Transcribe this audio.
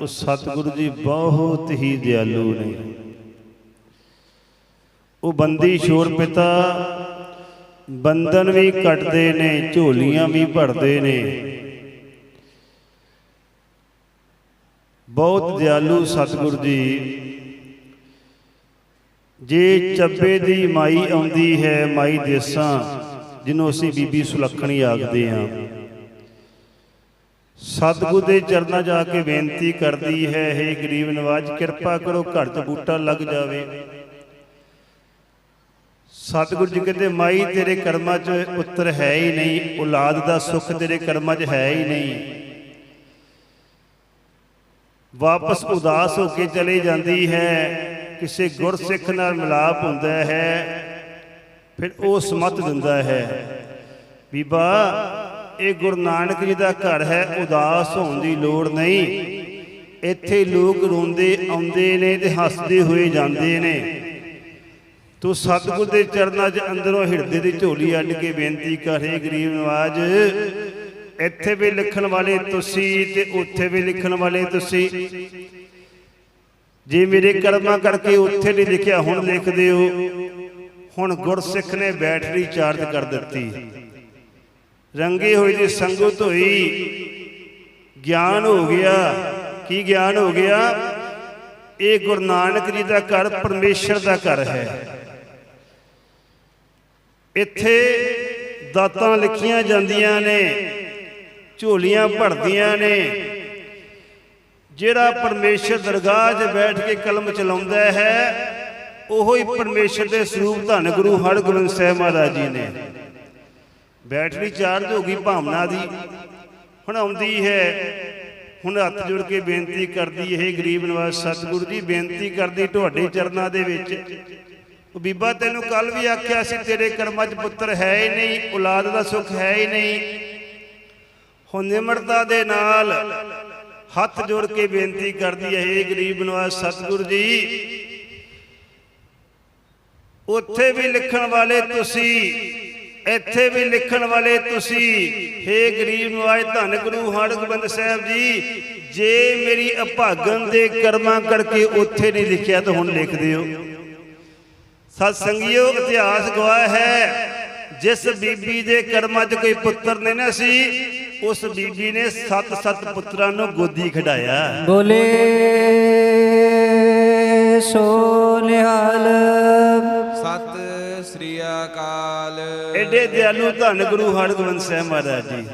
ਉਹ ਸਤਿਗੁਰੂ ਜੀ ਬਹੁਤ ਹੀ ਦਿਆਲੂ ਨੇ। ਉਹ ਬੰਦੀ ਸ਼ੋਰ ਪਿਤਾ, ਬੰਧਨ ਵੀ ਕੱਟਦੇ ਨੇ, ਝੋਲੀਆਂ ਵੀ ਭਰਦੇ ਨੇ। ਬਹੁਤ ਦਿਆਲੂ ਸਤਿਗੁਰੂ ਜੀ। ਜੇ ਚੱਬੇ ਦੀ ਮਾਈ ਆਉਂਦੀ ਹੈ, ਮਾਈ ਦੇਸਾਂ, ਜਿਹਨੂੰ ਅਸੀਂ ਬੀਬੀ ਸੁਲੱਖਣੀ ਆਖਦੇ ਹਾਂ। ਸਤਿਗੁਰੂ ਦੇ ਚਰਨਾਂ ਜਾ ਕੇ ਬੇਨਤੀ ਕਰਦੀ ਹੈ हे ਗਰੀਬ ਨਿਵਾਜ਼, ਕਿਰਪਾ ਕਰੋ ਘਰ ਤੋਂ ਬੂਟਾ ਲੱਗ ਜਾਵੇ। ਸਤਿਗੁਰ ਜੀ ਕਹਿੰਦੇ, ਮਾਈ ਤੇਰੇ ਕਰਮਾਂ 'ਚ ਉੱਤਰ ਹੈ ਹੀ ਨਹੀਂ, ਔਲਾਦ ਦਾ ਸੁੱਖ ਤੇਰੇ ਕਰਮਾਂ 'ਚ ਹੈ ਹੀ ਨਹੀਂ। ਵਾਪਸ ਉਦਾਸ ਹੋ ਕੇ ਚਲੀ ਜਾਂਦੀ ਹੈ, ਕਿਸੇ ਗੁਰਸਿੱਖ ਨਾਲ ਮਿਲਾਪ ਹੁੰਦਾ ਹੈ, ਫਿਰ ਉਹ ਸਮਤ ਦਿੰਦਾ ਹੈ। ਬੀਬਾ ਇਹ ਗੁਰੂ ਨਾਨਕ ਜੀ ਦਾ ਘਰ ਹੈ, ਉਦਾਸ ਹੋਣ ਦੀ ਲੋੜ ਨਹੀਂ। ਇੱਥੇ ਲੋਕ ਰੋਂਦੇ, ਆਉਂਦੇ ਨੇ ਤੇ ਹੱਸਦੇ ਹੋਏ ਜਾਂਦੇ ਨੇ। ਤੂੰ ਸਤਿਗੁਰ ਦੇ ਚਰਨਾਂ 'ਚ ਅੰਦਰੋਂ ਹਿਰਦੇ ਦੀ ਝੋਲੀ ਅੱਡ ਕੇ ਬੇਨਤੀ ਕਰੇ ਗਰੀਬ ਨਵਾਜ। ਇੱਥੇ ਵੀ ਲਿਖਣ ਵਾਲੇ ਤੁਸੀਂ ਤੇ ਉੱਥੇ ਵੀ ਲਿਖਣ ਵਾਲੇ ਤੁਸੀਂ। ਜੇ ਮੇਰੇ ਕਰਮਾਂ ਕਰਕੇ ਉੱਥੇ ਨਹੀਂ ਲਿਖਿਆ, ਹੁਣ ਲਿਖਦੇ ਹੋ ਹੁਣ ਗੁਰਸਿੱਖ ਨੇ ਬੈਟਰੀ ਚਾਰਜ ਕਰ ਦਿੱਤੀ। ਰੰਗੇ ਹੋਏ ਦੀ ਸੰਗਤ ਹੋਈ ਗਿਆਨ ਹੋ ਗਿਆ। ਕੀ ਗਿਆਨ ਹੋ ਗਿਆ? ਇਹ ਗੁਰੂ ਨਾਨਕ ਜੀ ਦਾ ਘਰ ਪਰਮੇਸ਼ਰ ਦਾ ਘਰ ਹੈ। ਇੱਥੇ ਦਾਤਾਂ ਲਿਖੀਆਂ ਜਾਂਦੀਆਂ ਨੇ, ਝੋਲੀਆਂ ਭਰਦੀਆਂ ਨੇ। ਜਿਹੜਾ ਪਰਮੇਸ਼ਰ ਦਰਗਾਹ 'ਚ ਬੈਠ ਕੇ ਕਲਮ ਚਲਾਉਂਦਾ ਹੈ, ਉਹੋ ਹੀ ਪਰਮੇਸ਼ਰ ਦੇ ਸਰੂਪ ਧੰਨ ਗੁਰੂ ਹਰਗੋਬਿੰਦ ਸਾਹਿਬ ਮਹਾਰਾਜ ਜੀ ਨੇ। ਬੈਟਰੀ ਚਾਰਜ ਹੋ ਗਈ ਭਾਵਨਾ ਦੀ। ਹੁਣ ਆਉਂਦੀ ਹੈ। ਹੁਣ ਹੱਥ ਜੋੜ ਕੇ ਬੇਨਤੀ ਕਰਦੀ ਇਹ ਗਰੀਬ ਨਿਵਾਸ ਸਤਿਗੁਰੂ ਜੀ, ਬੇਨਤੀ ਕਰਦੀ ਤੁਹਾਡੇ ਚਰਨਾਂ ਦੇ ਵਿੱਚ। ਬੀਬਾ ਤੈਨੂੰ ਕੱਲ ਵੀ ਆਖਿਆ ਸੀ, ਤੇਰੇ ਕਰਮਾਂ 'ਚ ਪੁੱਤਰ ਹੈ ਹੀ ਨਹੀਂ, ਔਲਾਦ ਦਾ ਸੁੱਖ ਹੈ ਹੀ ਨਹੀਂ। ਹੁਣ ਨਿਮਰਤਾ ਦੇ ਨਾਲ ਹੱਥ ਜੋੜ ਕੇ ਬੇਨਤੀ ਕਰਦੀ ਹੈ, ਇਹ ਗਰੀਬ ਨਿਵਾਸ ਸਤਿਗੁਰੂ ਜੀ, ਉੱਥੇ ਵੀ ਲਿਖਣ ਵਾਲੇ ਤੁਸੀਂ ਇੱਥੇ ਵੀ ਲਿਖਣ ਵਾਲੇ ਤੁਸੀਂ हे ਗਰੀਬ ਨਵਾਜ ਧੰਨ ਗੁਰੂ ਹਰਗੋਬਿੰਦ ਸਾਹਿਬ ਜੀ, ਜੇ ਮੇਰੀ ਅਭਾਗਨ ਦੇ ਕਰਮਾਂ ਕਰਕੇ ਉੱਥੇ ਨਹੀਂ ਲਿਖਿਆ ਤਾਂ ਹੁਣ ਲਿਖ ਦਿਓ। ਸਤ ਸੰਗਿਓ, ਇਤਿਹਾਸ ਗਵਾਹ ਹੈ, ਜਿਸ ਬੀਬੀ ਦੇ ਕਰਮਾਂ 'ਚ ਕੋਈ ਪੁੱਤਰ ਨਹੀਂ ਨਾ ਸੀ, ਉਸ ਬੀਬੀ ਨੇ ਸੱਤ ਸੱਤ ਪੁੱਤਰਾਂ ਨੂੰ ਗੋਦੀ ਖਿਡਾਇਆ। ਬੋਲੇ ਸੋ ਨਿਹਾਲ ਅਕਾਲ। ਐਡੇ ਦਿਆਲੂ ਧੰਨ ਗੁਰੂ ਹਰਗੋਬਿੰਦ ਸਾਹਿਬ ਮਹਾਰਾਜ ਜੀ।